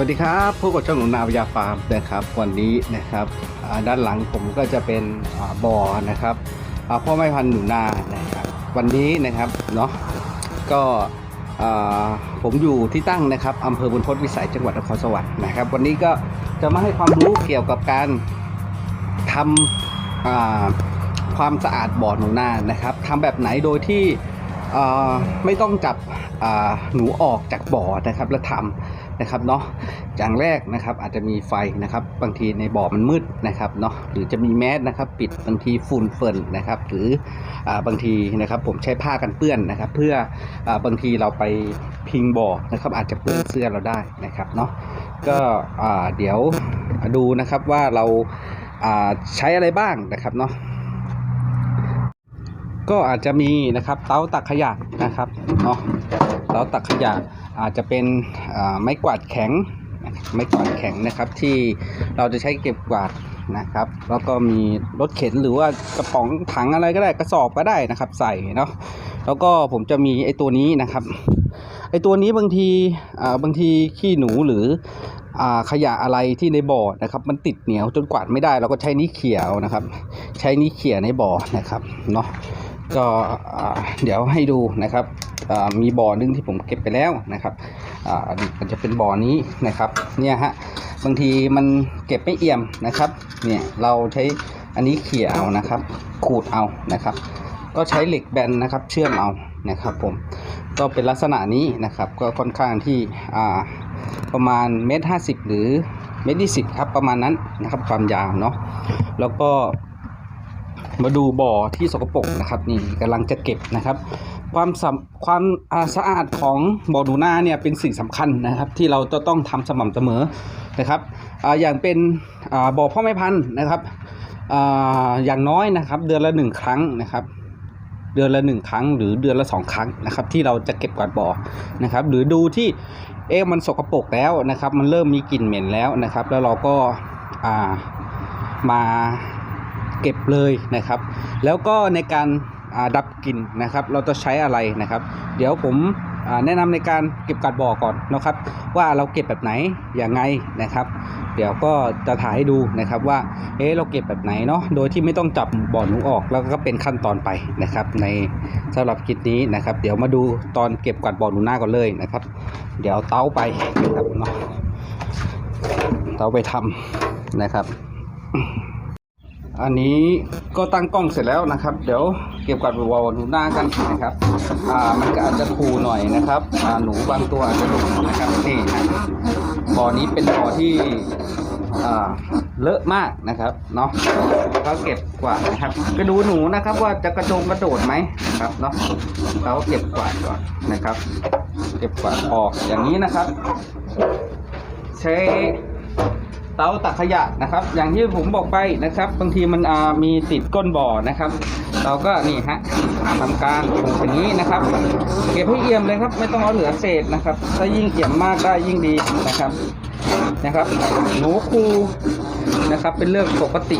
วัสดีครับพบกับช่องหนูนาวิยาฟาร์มนะครับ วันนี้นะครับด้านหลังผมก็จะเป็นอ่าบ่อนะครับอ่าพ่อแม่พันธุ์หนูนานะครับ วันนี้นะครับเนาะก็ผมอยู่ที่ตั้งนะครับอำเภอบุญพตวิสัยจังหวัดนครสวรรค์นะครับ วันนี้ก็จะมาให้ความรู้เกี่ยวกับการทำความสะอาดบ่อหนูนานะครับทำแบบไหนโดยที่ ไม่ต้องจับหนูออกจากบ่อนะครับแล้วทำนะครับเนาะอย่างแรกนะครับอาจจะมีไฟนะครับ บางทีในบ่อมันมืดนะครับเนาะหรือจะมีแมสนะครับ ปิดบางทีฝุ่นเฟินนะครับ หรืออบางทีนะครับผมใช้ผ้ากันเปื้อนนะครับ เพื่ออบางทีเราไปพิงบ่อนะครับ อาจจะเปื้อนเสื้อเราได้นะครับเนาะก็เดี๋ยวดูนะครับว่าเราใช้อะไรบ้างนะครับเนาะ ก็อาจจะมีนะครับเตาตักขยะนะครับเนาะเตาตักขยะอาจจะเป็นไม้กวาดแข็งไม้กวาดแข็งนะครับที่เราจะใช้เก็บกวาดนะครับ แล้วก็มีรถเข็นหรือว่ากระป๋องถังอะไรก็ได้กระสอบก็ได้นะครับใส่เนาะแล้วก็ผมจะมีไอ้ตัวนี้นะครับไอ้ตัวนี้บางทีอ่าบางทีขี้หนูหรืออ่าขยะอะไรที่ในบ่อนะครับ มันติดเหนียวจนกวาดไม่ได้เราก็ใช้นี้เขี่ยเอานะครับ ใช้นี้เขี่ยในบ่อนะครับเนาะ ก็เดี๋ยวให้ดูนะครับมีบ่อหนึงที่ผมเก็บไปแล้วนะครับมันจะเป็นบ่อนี้นะครับเนี่ยฮะบางทีมันเก็บไม่เอี่ยมนะครับเนี่ยเราใช้อันนี้เขี่ยเอานะครับขูดเอานะครับ ก็ใช้เหล็กแบนนะครับเชื่อมเอานะครับผมก็เป็นลักษณะนี้นะครับก็ค่อนข้างที่ประมาณเมตรห้าสิบหรือเมตรยี่สิบครับประมาณนั้นนะครับความยาวเนาะแล้วก็ มาดูบ่อที่สกปรกนะครับนี่กำลังจะเก็บนะครับ ความสความาสะอาดของบ่อหนูนาเนี่ยเป็นสิ่งสำคัญนะครับ ที่เราจะต้องทำสม่ำเสมอนะครับออย่างเป็นบ่อพ่อแม่พันธุ์นะครับออย่างน้อยนะครับ เดือนละหนึ่งครั้งนะครับ เดือนละหนึ่งครั้ง หรือเดือนละสองครั้งนะครับ ที่เราจะเก็บกวาดบ่อนะครับ หรือดูที่เอ๊ะมันสกปรกแล้วนะครับ มันเริ่มมีกลิ่นเหม็นแล้วนะครับ แล้วเราก็ามา เก็บเลยนะครับ แล้วก็ในการดับกลิ่นนะครับ เราจะใช้อะไรนะครับ เดี๋ยวผมแนะนำในการเก็บกัดบ่อก่อนนะครับ ว่าเราเก็บแบบไหนอย่างไงนะครับ เดี๋ยวก็จะถ่ายให้ดูนะครับว่าเอ๊ะเราเก็บแบบไหนเนาะโดยที่ไม่ต้องจับบ่อหนูออกแล้วก็เป็นขั้นตอนไปนะครับ ในสำหรับคลิปนี้นะครับ เดี๋ยวมาดูตอนเก็บกัดบ่อหนูหน้าก่อนเลยนะครับ เดี๋ยวเต้าไปนะครับเนาะเต้าไปทำนะครับ อันนี้ก็ตั้งกล้องเสร็จแล้วนะครับ เดี๋ยวเก็บกวาดวอลหนูหน้ากันนะครับ อ่ามันก็อาจจะคูหน่อยนะครับอ่าหนูบางตัวอาจจะหลุดนะครับนี่นะบ่อนี้เป็นบ่อที่อ่าเลอะมากนะครับเนาะก็เก็บกวาดนะครับก็ดูหนูนะครับ ว่าจะกระโดงกระโดดไหมนะครับเนาะเราเก็บกวาดก่อนนะครับ เก็บกวาดออกอย่างนี้นะครับ ใช้ เตาตักขยะนะครับ อย่างที่ผมบอกไปนะครับ บางทีมันมีติดก้นบ่อนะครับ เราก็นี่ฮะทำการผูอย่างนี้นะครับ เก็บให้เอี่ยมเลยครับ ไม่ต้องเอาเหลือเศษนะครับ ถ้ายิ่งเอี่ยมมากได้ยิ่งดีนะครับนะครับหนูคูนะครับ เป็นเรื่องปกติ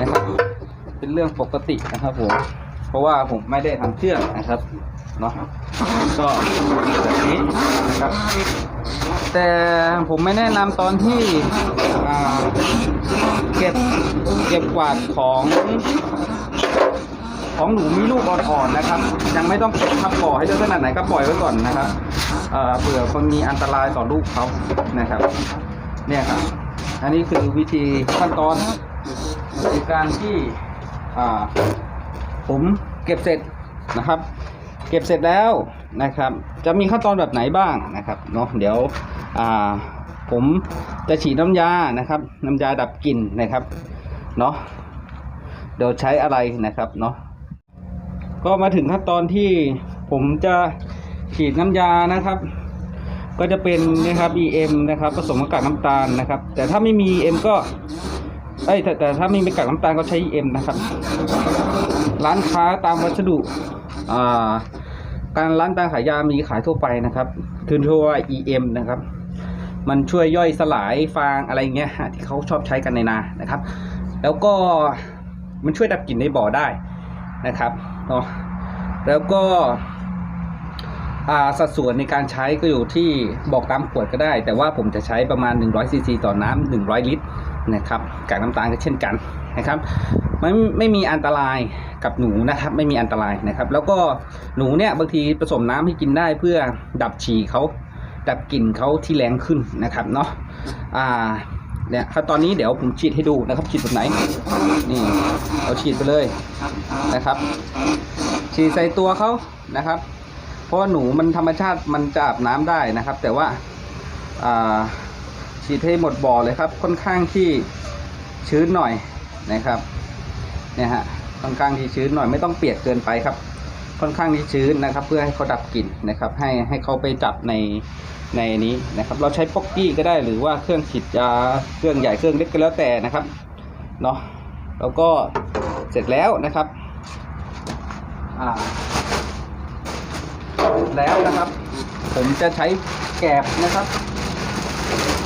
นะครับ เป็นเรื่องปกตินะครับผมเพราะว่าผมไม่ได้ทำเชือกนะครับเนาะก็แบบนี้นะครับ แต่ผมไม่แนะนำตอนที่เก็บเก็บกวาดของของหนูมีลูกอ่อนๆนะครับ ยังไม่ต้องเก็บทับบ่อให้เยอะขนาดไหนก็ปล่อยไว้ก่อนนะครับเอ่อเผื่อคนมีอันตรายต่อลูกเขานะครับ เนี่ยครับ อันนี้คือวิธีขั้นตอนในการที่ผมเก็บเสร็จนะครับ เก็บเสร็จแล้ว นะครับ จะมีขั้นตอนแบบไหนบ้างนะครับเนาะเดี๋ยวผมจะฉีดน้ำยานะครับ น้ำยาดับกลิ่นนะครับเนาะเดี๋ยวใช้อะไรนะครับเนาะก็มาถึงขั้นตอนที่ผมจะฉีดน้ำยานะครับ ก็จะเป็นนะครับ EM นะครับผสมกับกากน้ำตาลนะครับ แต่ถ้าไม่มี EM ก็เอ้ยแต่แต่ถ้าไม่มีกากน้ำตาลก็ใช้ EM นะครับ ร้านค้าตามวัสดุอ่า การร้านตามขายยามีขายทั่วไปนะครับคือทั่ว EM นะครับ มันช่วยย่อยสลายฟางอะไรเงี้ยที่เขาชอบใช้กันในนานะครับ แล้วก็มันช่วยดับกลิ่นในบ่อได้นะครับเนาะแล้วก็สัดส่วนในการใช้ก็อยู่ที่บอกตามขวดก็ได้ แต่ว่าผมจะใช้ประมาณ100ซีซีต่อน้ำ100 ลิตรนะครับกากน้ำตาลก็เช่นกันนะครับ ไม่ไม่มีอันตรายกับหนูนะครับ ไม่มีอันตรายนะครับ แล้วก็หนูเนี่ยบางทีผสมน้ำให้กินได้เพื่อดับฉี่เขาดับกลิ่นเขาที่แรงขึ้นนะครับเนาะอ่าเนี่ยขั้นตอนนี้เดี๋ยวผมฉีดให้ดูนะครับฉีดแบบไหนนี่เราฉีดไปเลยนะครับ ฉีดใส่ตัวเขานะครับ เพราะหนูมันธรรมชาติมันจะอาบน้ำได้นะครับ แต่ว่าอ่าฉีดให้หมดบ่อเลยครับ ค่อนข้างที่ชื้นหน่อยนะครับ เนี่ยฮะค่อนข้างที่ชื้นหน่อยไม่ต้องเปียกเกินไปครับ ค่อนข้างที่ชื้นนะครับ เพื่อให้เขาดับกลิ่นนะครับ ให้ให้เขาไปจับในในนี้นะครับ เราใช้ป๊อกกี้ก็ได้หรือว่าเครื่องฉีดยาเครื่องใหญ่เครื่องเล็กก็แล้วแต่นะครับเนาะแล้วก็เสร็จแล้วนะครับอ่าแล้วนะครับ ผมจะใช้แกบนะครับ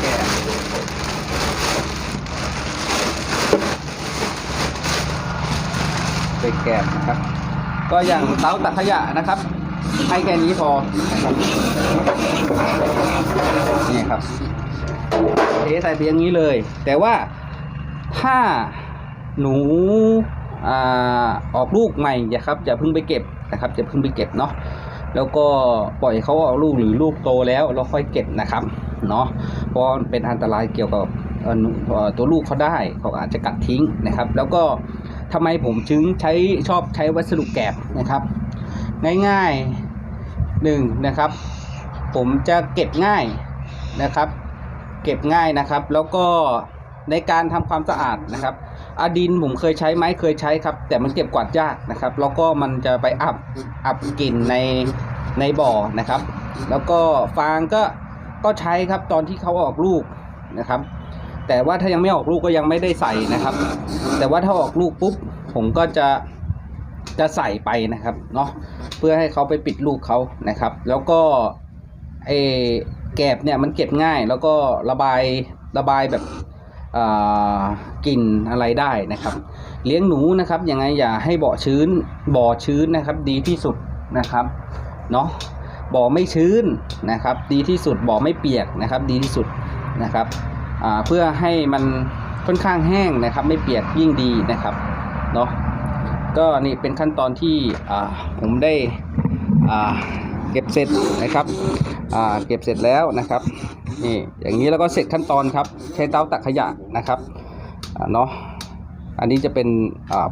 แกบ เป็นแกบนะครับ ก็อย่างเตาตักขยะนะครับ ให้แค่นี้พอ นี่ครับเทใส่ไปอย่างนี้เลย แต่ว่าถ้าหนูอ่าออกลูกใหม่อย่าครับอย่าเพิ่งไปเก็บนะครับอย่าเพิ่งไปเก็บเนาะแล้วก็ปล่อยเขาเอาลูกหรือลูกโตแล้วเราค่อยเก็บนะครับเนาะเพราะเป็นอันตรายเกี่ยวกับตัวลูกเขาได้เขาอาจจะกัดทิ้งนะครับ แล้วก็ ทำไมผมถึงใช้ชอบใช้วัสดุแกบนะครับ ง่ายๆหนึ่งนะครับ ผมจะเก็บง่ายนะครับ เก็บง่ายนะครับ แล้วก็ในการทำความสะอาดนะครับอาดินผมเคยใช้ไหมเคยใช้ครับ แต่มันเก็บกวาดยากนะครับ แล้วก็มันจะไปอับอับกลิ่นในในบ่อนะครับ แล้วก็ฟางก็ก็ใช้ครับตอนที่เขาออกลูกนะครับ แต่ว่าถ้ายังไม่ออกลูกก็ยังไม่ได้ใส่นะครับ แต่ว่าถ้าออกลูกปุ๊บผมก็จะจะใส่ไปนะครับเนาะเพื่อให้เขาไปปิดลูกเขานะครับ แล้วก็ไอ้แกบเนี่ยมันเก็บง่าย แล้วก็ระบายระบายแบบอ่ากลิ่นอะไรได้นะครับ เลี้ยงหนูนะครับยังไงอย่าให้บ่อชื้นบ่อชื้นนะครับ ดีที่สุดนะครับเนาะบ่อไม่ชื้นนะครับ ดีที่สุดบ่อไม่เปียกนะครับ ดีที่สุดนะครับ เพื่อให้มันค่อนข้างแห้งนะครับ ไม่เปียกยิ่งดีนะครับเนาะก็นี่เป็นขั้นตอนที่ผมได้เก็บเสร็จนะครับเก็บเสร็จแล้วนะครับนี่อย่างนี้แล้วก็เสร็จขั้นตอนครับ ใช้เตาตักขยะนะครับเนาะอันนี้จะเป็น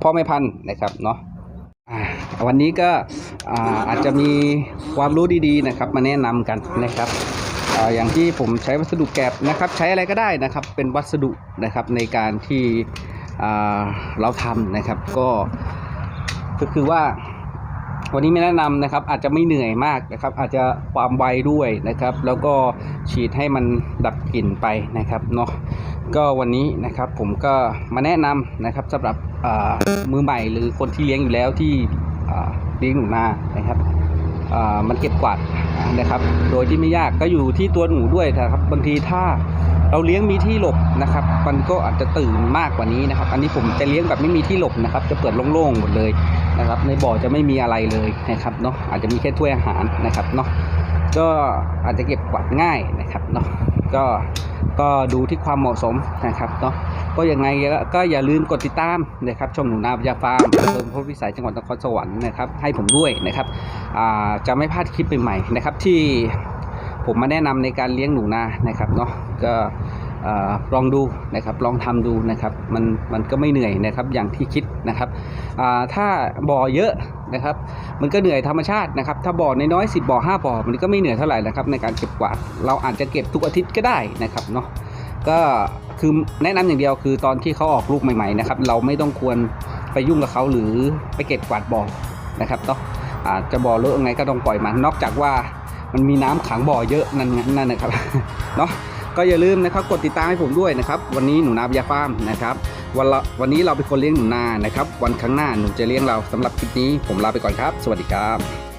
พ่อแม่พันธุ์นะครับเนาะวันนี้ก็อาจจะมีความรู้ดีๆนะครับ มาแนะนำกันนะครับ อย่างที่ผมใช้วัสดุแกบนะครับ ใช้อะไรก็ได้นะครับ เป็นวัสดุนะครับในการที่เราทำนะครับ ก็ก็คือว่า วันนี้ไม่แนะนำนะครับ อาจจะไม่เหนื่อยมากนะครับ อาจจะความไวด้วยนะครับ แล้วก็ฉีดให้มันดับกลิ่นไปนะครับเนาะก็วันนี้นะครับผมก็มาแนะนำนะครับสำหรับมือใหม่หรือคนที่เลี้ยงอยู่แล้วที่เลี้ยงหนูนานะครับมันเก็บกวาด นะครับ โดยที่ไม่ยากก็อยู่ที่ตัวหนูด้วยนะครับบางทีถ้าเราเลี้ยงมีที่หลบนะครับ มันก็อาจจะตื่นมากกว่านี้นะครับ อันนี้ผมจะเลี้ยงแบบไม่มีที่หลบนะครับ จะเปิดโล่งๆหมดเลยนะครับ ในบ่อจะไม่มีอะไรเลยนะครับเนาะอาจจะมีแค่ถ้วยอาหารนะครับเนาะก็อาจจะเก็บกวาดง่ายนะครับเนาะก็ก็ดูที่ความเหมาะสมนะครับเนาะ ก็ยังไงก็อย่าลืมกดติดตามนะครับช่องหนูนาวิทยาฟาร์มอำเภอพลวิสัยจังหวัดนครสวรรค์นะครับให้ผมด้วยนะครับจะไม่พลาดคลิปใหม่ๆนะครับที่ผมมาแนะนำในการเลี้ยงหนูนานะครับเนาะก็อลองดูนะครับลองทำดูนะครับมันมันก็ไม่เหนื่อยนะครับอย่างที่คิดนะครับถ้าบ่อเยอะนะครับมันก็เหนื่อยธรรมชาตินะครับถ้าบ่อน้อยๆสิบบ่อห้าบ่อมันก็ไม่เหนื่อยเท่าไหร่นะครับในการเก็บกวาดเราอาจจะเก็บทุกอาทิตย์ก็ได้นะครับเนาะก็ คือแนะนำอย่างเดียวคือตอนที่เขาออกลูกใหม่ๆนะครับ เราไม่ต้องควรไปยุ่งกับเขาหรือไปเก็บกวาดบ่อนะครับเนาะอาจจะบ่อเลอะยังไงก็ต้องปล่อยมัน นอกจากว่ามันมีน้ำขังบ่อเยอะนั่นนั่นนะครับเนาะก็อย่าลืมนะครับกดติดตามให้ผมด้วยนะครับ วันนี้หนูนาบยาฟาร์มนะครับวันละวันนี้เราเป็นคนเลี้ยงหนูนานะครับ วันข้างหน้าหนูจะเลี้ยงเราสำหรับคลิปนี้ผมลาไปก่อนครับ สวัสดีครับ